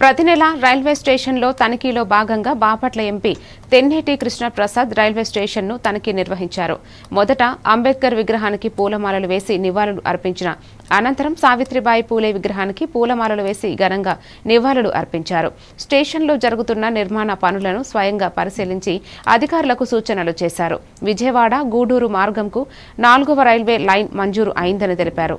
ప్రతి నెల రైల్వే స్టేషన్లో తనిఖీలో భాగంగా బాపట్ల ఎంపీ తెన్నేటి కృష్ణప్రసాద్ రైల్వే స్టేషన్ను తనిఖీ నిర్వహించారు. మొదట అంబేద్కర్ విగ్రహానికి పూలమాలలు వేసి నివాళులు అర్పించిన అనంతరం సావిత్రిబాయి పూలే విగ్రహానికి పూలమాలలు వేసి ఘనంగా నివాళులు అర్పించారు. స్టేషన్లో జరుగుతున్న నిర్మాణ పనులను స్వయంగా పరిశీలించి అధికారులకు సూచనలు చేశారు. విజయవాడ గూడూరు మార్గంకు నాలుగవ రైల్వే లైన్ మంజూరు అయిందని తెలిపారు.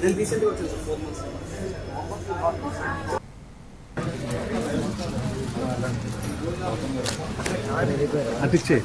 నేను రీసెంట్గా వచ్చాను సార్ ఫోర్ మంత్స్ అతిచ్చే